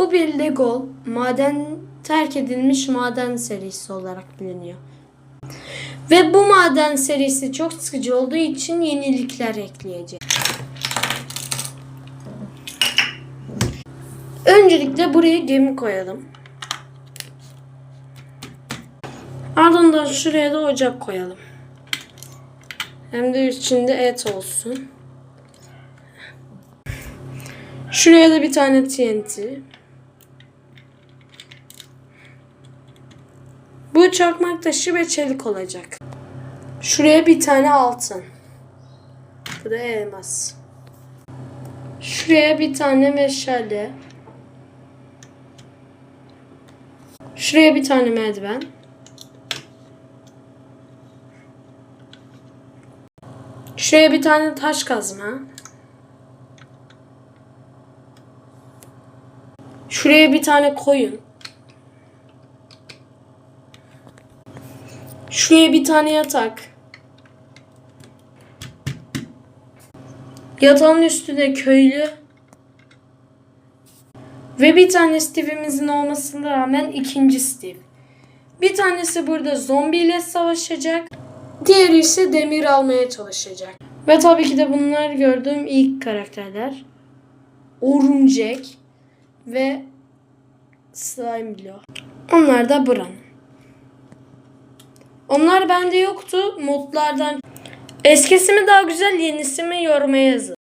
Bu bir Lego maden terk edilmiş maden serisi olarak biliniyor. Ve bu maden serisi çok sıkıcı olduğu için yenilikler ekleyecek. Öncelikle buraya gemi koyalım. Ardından şuraya da ocak koyalım. Hem de içinde et olsun. Şuraya da bir tane TNT. Bu çakmak taşı ve çelik olacak. Şuraya bir tane altın. Bu da elmas. Şuraya bir tane meşale. Şuraya bir tane merdiven. Şuraya bir tane taş kazma. Şuraya bir tane koyun. Şuraya bir tane yatak. Yatağın üstüne köylü. Ve bir tane Steve'imizin olmasına rağmen ikinci Steve. Bir tanesi burada zombiyle savaşacak. Diğeri ise demir almaya çalışacak. Ve tabii ki de bunlar gördüğüm ilk karakterler. Örümcek ve Slime Blow. Onlar da Bran. Onlar bende yoktu. Modlardan. Eskisi mi daha güzel, yenisi mi yoruma yazın.